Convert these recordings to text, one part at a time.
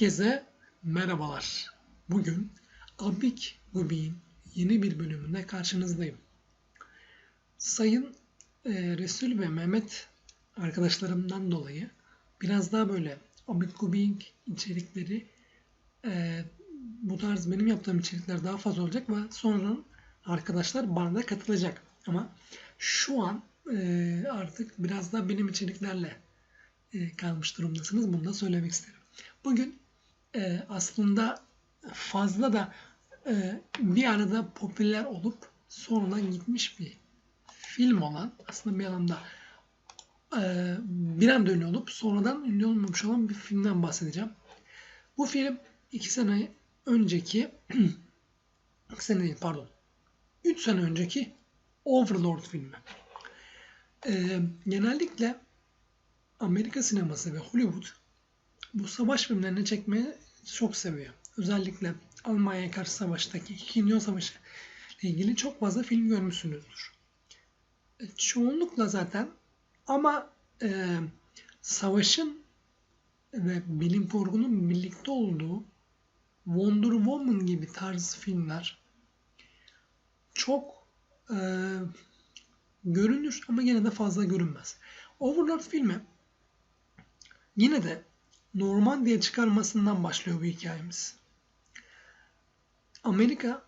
Herkese merhabalar. Bugün Abik Gubi'nin yeni bir bölümünde karşınızdayım. Sayın e, Resul ve Mehmet arkadaşlarımdan dolayı biraz daha böyle Abik Gubi'nin içerikleri e, bu tarz benim yaptığım içerikler daha fazla olacak ve sonra arkadaşlar bana da katılacak. Ama şu an e, artık biraz daha benim içeriklerle e, kalmış durumdasınız. Bunu da söylemek isterim. Bugün e, aslında fazla da e, bir arada popüler olup sonradan gitmiş bir film olan aslında bir anlamda e, bir anda ünlü olup sonradan ünlü olmamış olan bir filmden bahsedeceğim. Bu film iki sene önceki iki sene değil pardon üç sene önceki Overlord filmi. E, genellikle Amerika sineması ve Hollywood bu savaş filmlerini çekmeyi çok seviyor. Özellikle Almanya'ya karşı savaştaki 2. Dünya Savaşı ile ilgili çok fazla film görmüşsünüzdür. E, çoğunlukla zaten ama e, savaşın ve bilim kurgunun birlikte olduğu Wonder Woman gibi tarz filmler çok e, görünür ama yine de fazla görünmez. Overlord filmi yine de Normandiya çıkarmasından başlıyor bu hikayemiz. Amerika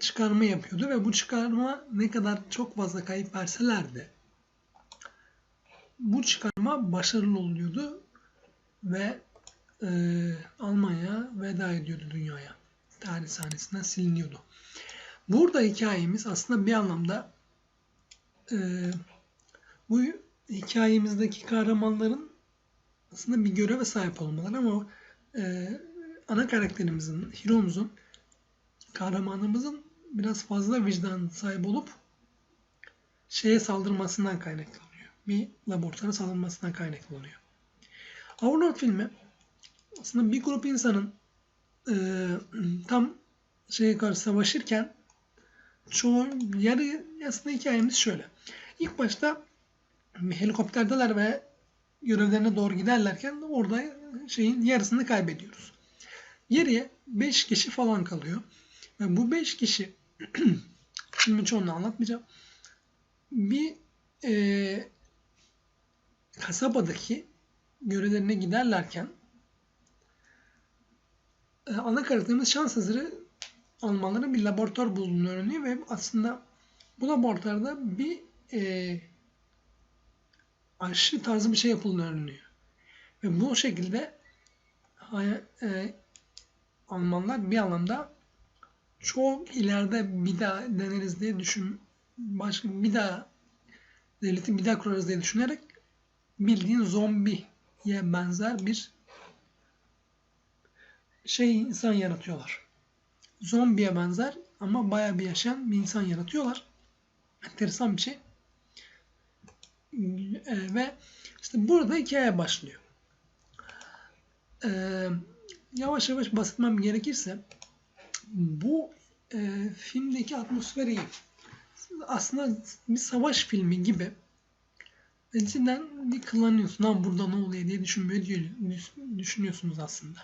çıkarma yapıyordu ve bu çıkarma ne kadar çok fazla kayıp verselerdi bu çıkarma başarılı oluyordu ve e, Almanya veda ediyordu dünyaya. Tarih sahnesinden siliniyordu. Burada hikayemiz aslında bir anlamda e, bu hikayemizdeki kahramanların aslında bir göreve sahip olmalar ama e, ana karakterimizin, hero'muzun, kahramanımızın biraz fazla vicdan sahibi olup şeye saldırmasından kaynaklanıyor. Bir laboratuvara saldırmasından kaynaklanıyor. Overlord filmi aslında bir grup insanın e, tam şeye karşı savaşırken çoğu yarı aslında hikayemiz şöyle. İlk başta helikopterdeler ve görevlerine doğru giderlerken orada şeyin yarısını kaybediyoruz. Geriye 5 kişi falan kalıyor. Ve bu 5 kişi filmin çoğunu anlatmayacağım. Bir e, kasabadaki görevlerine giderlerken e, ana karakterimiz şans eseri Almanların bir laboratuvar bulduğunu öğreniyor ve aslında bu laboratuvarda bir e, aşı tarzı bir şey yapıldığını öğreniyor. Ve bu şekilde e, Almanlar bir anlamda çok ileride bir daha deneriz diye düşün başka bir daha devleti bir daha kurarız diye düşünerek bildiğin zombiye benzer bir şey insan yaratıyorlar. Zombiye benzer ama baya bir yaşayan bir insan yaratıyorlar. Enteresan bir şey. E, ve işte burada hikaye başlıyor. E, yavaş yavaş bahsetmem gerekirse bu e, filmdeki atmosferi aslında bir savaş filmi gibi içinden bir kıllanıyorsun. Lan burada ne oluyor diye düşünmüyor, düşünüyorsunuz aslında.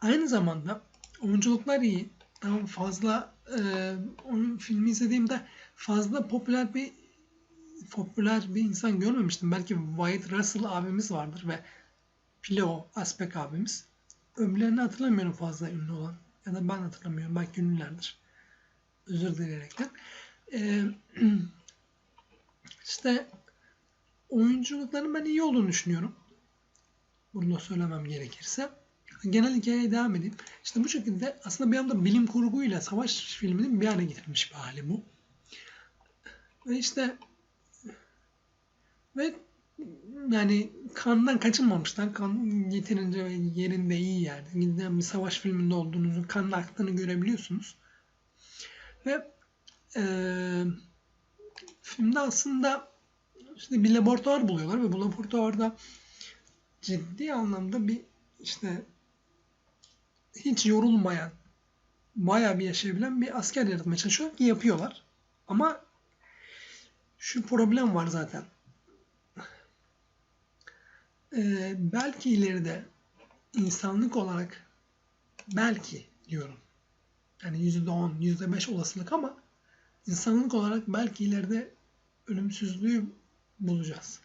Aynı zamanda oyunculuklar iyi. Tam fazla e, oyun filmi izlediğimde fazla popüler bir popüler bir insan görmemiştim. Belki Wyatt Russell abimiz vardır ve Philo Aspek abimiz. Öbürlerini hatırlamıyorum fazla ünlü olan. Ya da ben hatırlamıyorum. Belki ünlülerdir. Özür dileyerekten. Ee, işte oyunculukların ben iyi olduğunu düşünüyorum. Bunu da söylemem gerekirse. Genel hikayeye devam edeyim. İşte bu şekilde aslında bir anda bilim kurguyla savaş filminin bir araya getirilmiş bir hali bu. Ve işte ve yani kandan kaçınmamışlar. Kan yeterince yerinde iyi yani. Giden bir savaş filminde olduğunuzu, kanla aktığını görebiliyorsunuz. Ve e, filmde aslında işte bir laboratuvar buluyorlar ve bu laboratuvarda ciddi anlamda bir işte hiç yorulmayan, bayağı bir yaşayabilen bir asker yaratmaya çalışıyor ki yapıyorlar. Ama şu problem var zaten. Ee, belki ileride insanlık olarak belki diyorum. Yani %10, %5 olasılık ama insanlık olarak belki ileride ölümsüzlüğü bulacağız.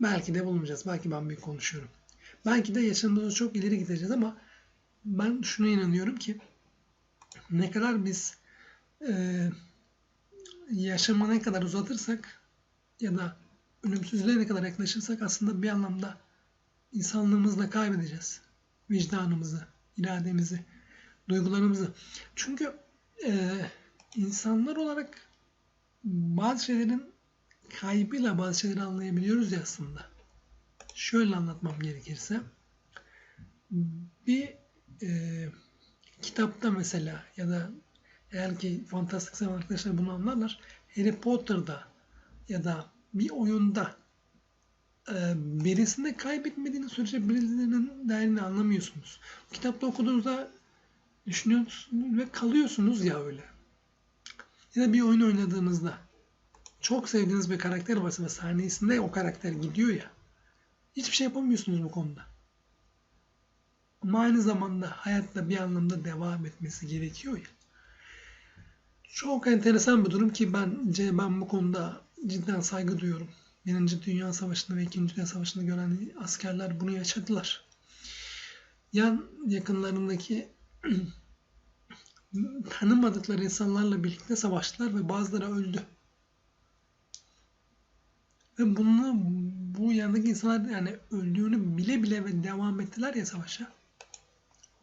Belki de bulmayacağız. Belki ben büyük konuşuyorum. Belki de yaşamımızı çok ileri gideceğiz ama ben şuna inanıyorum ki ne kadar biz e, yaşamı ne kadar uzatırsak ya da ölümsüzlüğe ne kadar yaklaşırsak aslında bir anlamda insanlığımızı da kaybedeceğiz. Vicdanımızı, irademizi, duygularımızı. Çünkü e, insanlar olarak bazı şeylerin kaybıyla bazı şeyleri anlayabiliyoruz ya aslında. Şöyle anlatmam gerekirse bir e, kitapta mesela ya da eğer ki fantastik seven arkadaşlar bunu anlarlar Harry Potter'da ya da bir oyunda e, birisinde kaybetmediğiniz sürece birilerinin değerini anlamıyorsunuz. Kitapta okuduğunuzda düşünüyorsunuz ve kalıyorsunuz ya öyle. Ya da bir oyun oynadığınızda çok sevdiğiniz bir karakter varsa ve sahnesinde o karakter gidiyor ya hiçbir şey yapamıyorsunuz bu konuda. Ama aynı zamanda hayatta bir anlamda devam etmesi gerekiyor ya. Çok enteresan bir durum ki bence ben bu konuda cidden saygı duyuyorum. Birinci Dünya Savaşı'nda ve İkinci Dünya Savaşı'nda gören askerler bunu yaşadılar. Yan yakınlarındaki tanımadıkları insanlarla birlikte savaştılar ve bazıları öldü. Ve bunu bu yanındaki insanlar yani öldüğünü bile bile ve devam ettiler ya savaşa.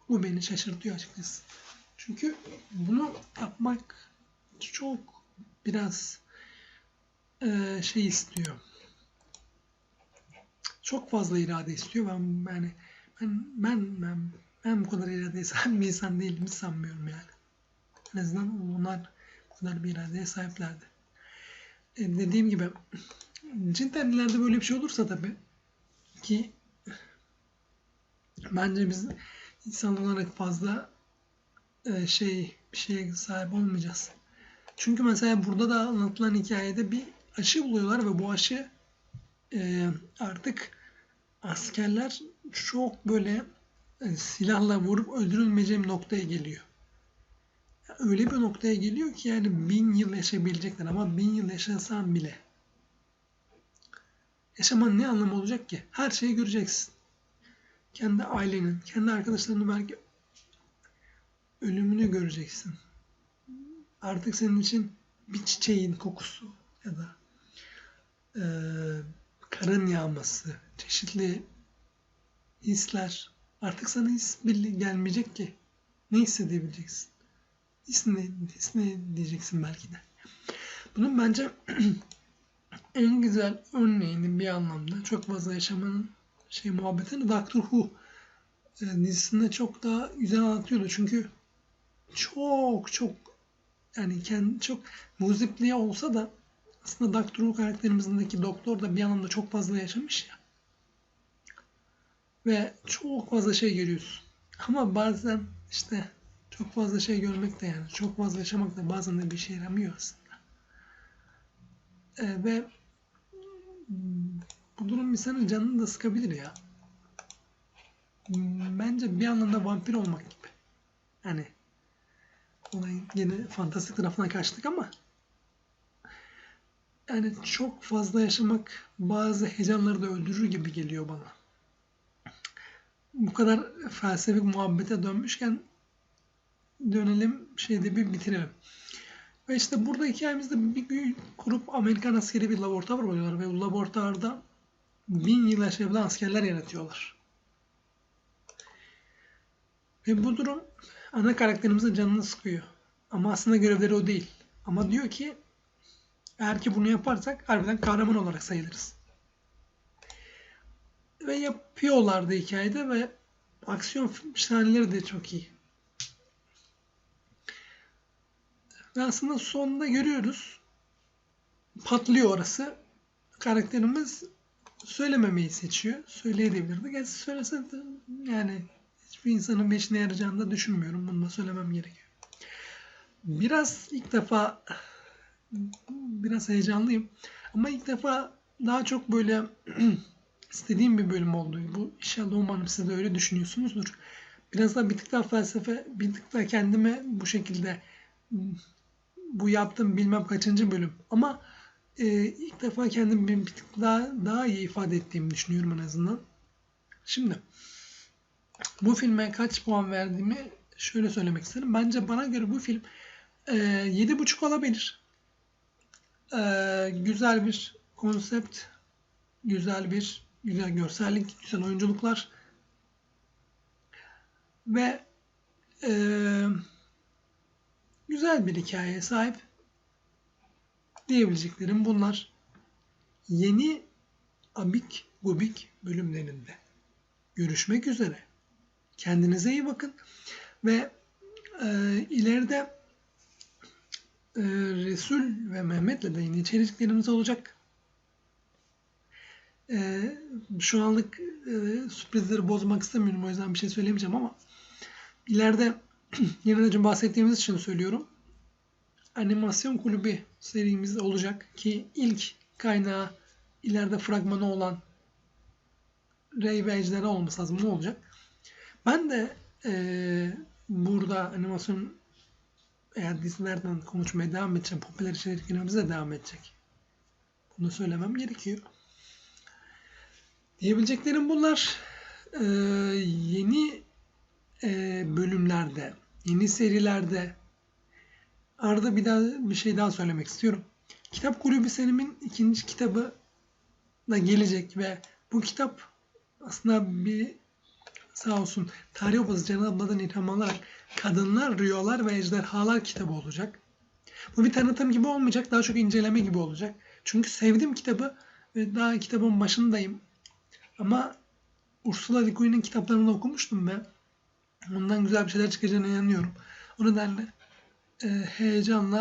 Bu beni şaşırtıyor açıkçası. Çünkü bunu yapmak çok biraz e, şey istiyor. Çok fazla irade istiyor. Ben yani ben ben ben, ben bu kadar iradeye sahip bir insan değilim sanmıyorum yani. En azından onlar bu kadar bir iradeye sahiplerdi. E, dediğim gibi cidden ileride böyle bir şey olursa tabii ki bence biz insan olarak fazla e, şey bir şeye sahip olmayacağız. Çünkü mesela burada da anlatılan hikayede bir aşı buluyorlar ve bu aşı e, artık askerler çok böyle e, silahla vurup öldürülmeyeceğim noktaya geliyor. Öyle bir noktaya geliyor ki yani bin yıl yaşayabilecekler ama bin yıl yaşasan bile yaşaman ne anlamı olacak ki? Her şeyi göreceksin. Kendi ailenin, kendi arkadaşlarının belki ölümünü göreceksin. Artık senin için bir çiçeğin kokusu ya da e, karın yağması, çeşitli hisler artık sana his birliği gelmeyecek ki. Ne hissedebileceksin? His ne, his ne diyeceksin belki de. Bunun bence en güzel örneğini bir anlamda çok fazla yaşamanın şey muhabbetini Doctor Who e, dizisinde çok daha güzel anlatıyordu. Çünkü çok çok yani kendi çok muzipliğe olsa da aslında Doctor Who karakterimizdeki doktor da bir anlamda çok fazla yaşamış ya. Ve çok fazla şey görüyorsun. Ama bazen işte çok fazla şey görmek de yani çok fazla yaşamak da bazen de bir şey yaramıyor aslında. Ee, ve bu durum insanın canını da sıkabilir ya. Bence bir anlamda vampir olmak gibi. Hani olayın yine fantastik tarafına kaçtık ama yani çok fazla yaşamak bazı heyecanları da öldürür gibi geliyor bana. Bu kadar felsefik muhabbete dönmüşken dönelim şeyde bir bitirelim. Ve işte burada hikayemizde bir grup Amerikan askeri bir laboratuvar oluyorlar ve bu laboratuvarda bin yıl yaşayabilen askerler yaratıyorlar. Ve bu durum ana karakterimizin canını sıkıyor. Ama aslında görevleri o değil. Ama diyor ki eğer ki bunu yaparsak harbiden kahraman olarak sayılırız. Ve yapıyorlardı hikayede ve aksiyon sahneleri de çok iyi. Ve aslında sonunda görüyoruz. Patlıyor orası. Karakterimiz söylememeyi seçiyor. Söyleyebilirdi. Gerçi söylese de yani hiçbir insanın bir işine yarayacağını da düşünmüyorum. Bunu da söylemem gerekiyor. Biraz ilk defa biraz heyecanlıyım. Ama ilk defa daha çok böyle istediğim bir bölüm oldu. Bu inşallah umarım siz de öyle düşünüyorsunuzdur. Biraz daha bir tık daha felsefe, bir tık daha kendime bu şekilde bu yaptığım bilmem kaçıncı bölüm. Ama e, ilk defa kendimi bir, bir tık daha, daha iyi ifade ettiğimi düşünüyorum en azından. Şimdi bu filme kaç puan verdiğimi şöyle söylemek isterim. Bence bana göre bu film e, 7.5 olabilir. E, güzel bir konsept, güzel bir güzel görsellik, güzel oyunculuklar ve e, güzel bir hikayeye sahip diyebileceklerim bunlar. Yeni Abik Gubik bölümlerinde görüşmek üzere. Kendinize iyi bakın ve e, ileride e, Resul ve Mehmet'le de yeni içeriklerimiz olacak. E, şu anlık e, sürprizleri bozmak istemiyorum o yüzden bir şey söylemeyeceğim ama ileride yine de bahsettiğimiz için söylüyorum. Animasyon kulübü serimiz olacak ki ilk kaynağı ileride fragmanı olan Ray ve Ejderha olması lazım. Ne olacak? Ben de e, burada animasyon eğer dizilerden konuşmaya devam edeceğim. Popüler içeriklerimiz de devam edecek. Bunu söylemem gerekiyor. Diyebileceklerim bunlar. Ee, yeni e, bölümlerde, yeni serilerde arada bir daha bir şey daha söylemek istiyorum. Kitap Kulübü serimin ikinci kitabı da gelecek ve bu kitap aslında bir sağ olsun tarih obası Cenab abladan ilham alarak Kadınlar, Rüyalar ve Ejderhalar kitabı olacak. Bu bir tanıtım gibi olmayacak. Daha çok inceleme gibi olacak. Çünkü sevdim kitabı ve daha kitabın başındayım. Ama Ursula Le Guin'in kitaplarını okumuştum ben. Ondan güzel bir şeyler çıkacağına inanıyorum. O nedenle e, heyecanla